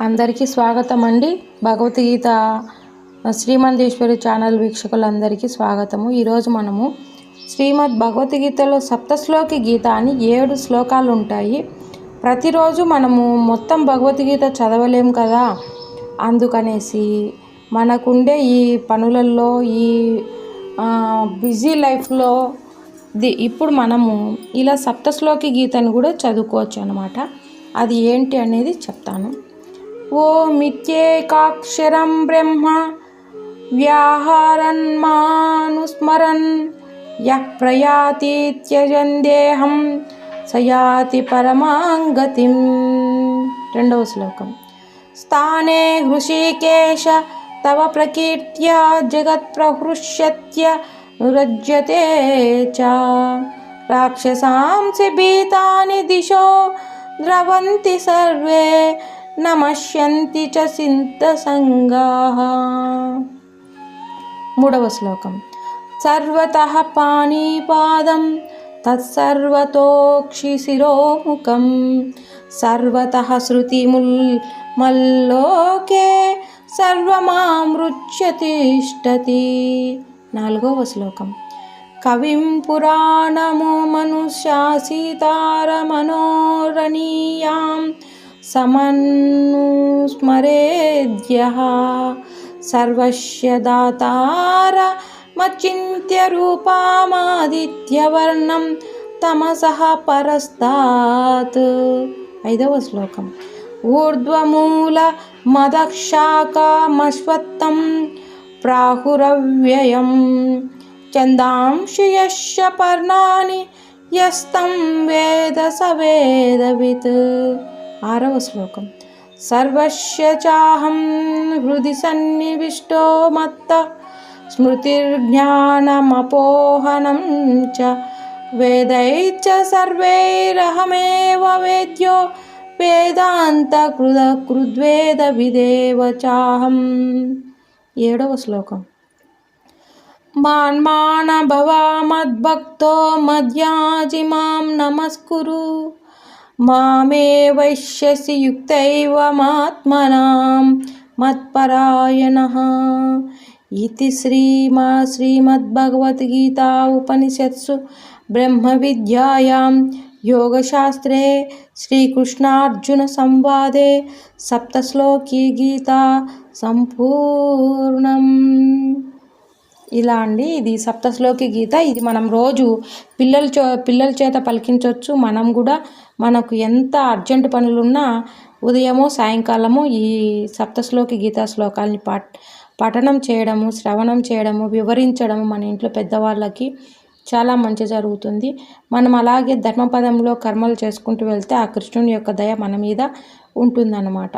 అందరికీ స్వాగతం అండి భగవద్గీత శ్రీమంతేశ్వరి ఛానల్ వీక్షకులందరికీ స్వాగతము. ఈరోజు మనము శ్రీమద్ భగవద్గీతలో సప్తశ్లోకి గీత అని ఏడు శ్లోకాలు ఉంటాయి ప్రతిరోజు మనము మొత్తం భగవద్గీత చదవలేం కదా? అందుకనేసి మనకుండే ఈ పనులలో ఈ బిజీ లైఫ్లో ది ఇప్పుడు మనము ఇలా సప్తశ్లోకి గీతను కూడా చదువుకోవచ్చు అనమాట అది ఏంటి అనేది చెప్తాను. ఓమిత్యేకాక్షరం బ్రహ్మ వ్యాహరన్మానుస్మరన్ యః ప్రయాతి త్యజన్ దేహం సయాతి పరమాంగతిం రెండవ శ్లోకం స్థానే హృషికేశ తవ ప్రకీర్త్యా జగత్ప్రహృష్యత్య నురజ్యతే చ రాక్షసాంసి భీతాని దిశో ద్రవంతి సర్వే నమశ్యంతి చ సింతసంగాः. మూడవ శ్లోకం. సర్వత పాణిపాదం తత్సర్వతోక్షిశిరోముఖం. సర్వత శృతిముల్ మల్లోకే సర్వమామృత్యతిష్టతి నాలుగవ శ్లోకం. కవిం పురాణము మనుష్యాసీతారమనోరణీయాం సమన్నుస్మరేద్య. సర్వస్య దాతార మచింత్య రూపామాదిత్యవర్ణం తమసః పరస్తాత్. ఐదవ శ్లోకం. ఊర్ధ్వమూల మదక్షాకామశ్వత్తం ప్రాహురవ్యయం. చందాంషి పర్ణాని యస్తం వేద సవేదవిత్ ఆరవ శ్లోకం. సర్వస్య చాహం హృది సన్నివిష్టో మత్త స్మృతిర్జ్ఞానమపోహనం చ వేదైశ్చ సర్వైరహమేవ వేద్యో వేదాంత కృద కృద్వేద విదేవ చాహం. ఏడవ శ్లోకం. మాన్మానభవా మద్భక్తో మద్యాజి మాం నమస్కురు. మామే వైశ్యసి యుక్తైవమాత్మనాం మత్పరాయణ. ఇది శ్రీమా శ్రీమద్భగవద్గీతా ఉపనిషత్సు బ్రహ్మ విద్యాయాం యోగశాస్త్రే శ్రీకృష్ణార్జున సంవాదే సప్తశ్లోకీ గీత సంపూర్ణం. ఇలా అండి. ఇది సప్తశ్లోకి గీత. ఇది మనం రోజు పిల్లల చో పిల్లల చేత పలికించవచ్చు మనం కూడా మనకు ఎంత అర్జెంట్ పనులున్నా ఉదయమో సాయంకాలము ఈ సప్తశ్లోకి గీతా శ్లోకాల్ని పాట్ పఠనం చేయడము శ్రవణం చేయడము వివరించడము మన ఇంట్లో పెద్దవాళ్ళకి చాలా మంచి జరుగుతుంది. మనం అలాగే ధర్మపదంలో కర్మలు చేసుకుంటూ వెళ్తే ఆ కృష్ణుని యొక్క దయ మన మీద ఉంటుందన్నమాట.